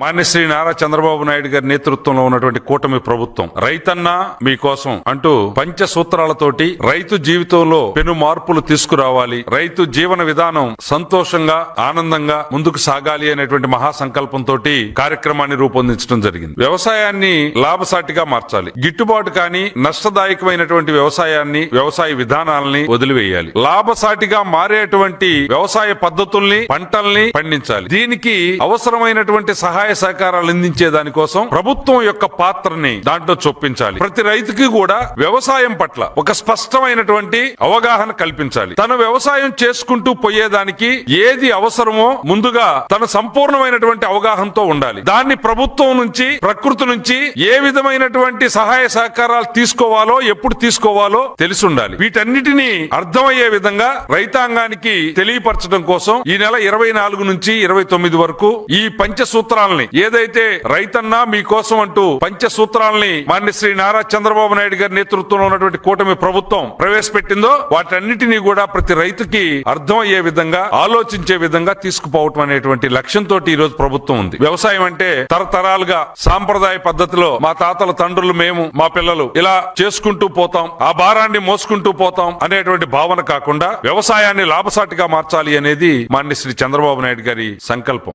మాన్యశ్రీ నారా చంద్రబాబు నాయుడు గారి నేతృత్వంలో ఉన్నటువంటి కూటమి ప్రభుత్వం రైతన్న మీకోసం అంటూ పంచ సూత్రాలతోటి రైతు జీవితంలో పెను మార్పులు తీసుకురావాలి రైతు జీవన విధానం సంతోషంగా ఆనందంగా ముందుకు సాగాలి అనేటువంటి మహాసంకల్పంతో కార్యక్రమాన్ని రూపొందించడం జరిగింది. వ్యవసాయాన్ని లాభసాటిగా మార్చాలి. గిట్టుబాటు కాని నష్టదాయకమైనటువంటి వ్యవసాయాన్ని వ్యవసాయ విధానాలని వదిలివేయాలి. లాభసాటిగా మారేటువంటి వ్యవసాయ పద్ధతుల్ని పంటల్ని పండించాలి. దీనికి అవసరమైనటువంటి సహాయ సహకారాలు అందించే దానికోసం ప్రభుత్వం యొక్క పాత్రని దాంట్లో చొప్పించాలి. ప్రతి రైతుకి కూడా వ్యవసాయం పట్ల ఒక స్పష్టమైనటువంటి అవగాహన కల్పించాలి. తన వ్యవసాయం చేసుకుంటూ పోయేదానికి ఏది అవసరమో ముందుగా తన సంపూర్ణమైనటువంటి అవగాహనతో ఉండాలి. దాన్ని ప్రభుత్వం నుంచి ప్రకృతి నుంచి ఏ విధమైనటువంటి సహాయ సహకారాలు తీసుకోవాలో ఎప్పుడు తీసుకోవాలో తెలిసి ఉండాలి వీటన్నిటిని అర్థమయ్యే విధంగా రైతాంగానికి తెలియపరచడం కోసం ఈ నెల ఇరవై నాలుగు నుంచి ఇరవై తొమ్మిది వరకు ఈ పంచ సూత్రాలని. ఏదైతే రైతన్నా మీకోసం అంటూ పంచ సూత్రాలని మాన్య శ్రీ నారా చంద్రబాబు నాయుడు గారి నేతృత్వంలో ఉన్నటువంటి కూటమి ప్రభుత్వం ప్రవేశపెట్టిందో వాటన్నిటినీ కూడా ప్రతి రైతుకి అర్థమయ్యే విధంగా ఆలోచించే విధంగా తీసుకుపోవటం అనేటువంటి లక్ష్యంతో ఈ రోజు ప్రభుత్వం ఉంది. వ్యవసాయం అంటే తరతరాలుగా సాంప్రదాయ పద్ధతిలో మా తాతల తండ్రులు మేము మా పిల్లలు ఇలా చేసుకుంటూ పోతాం ఆ భారాన్ని మోసుకుంటూ పోతాం అనేటువంటి భావన కాకుండా వ్యవసాయాన్ని లాభసాటిగా మార్చాలి అనేది మాన్య శ్రీ చంద్రబాబు నాయుడు గారి సంకల్పం.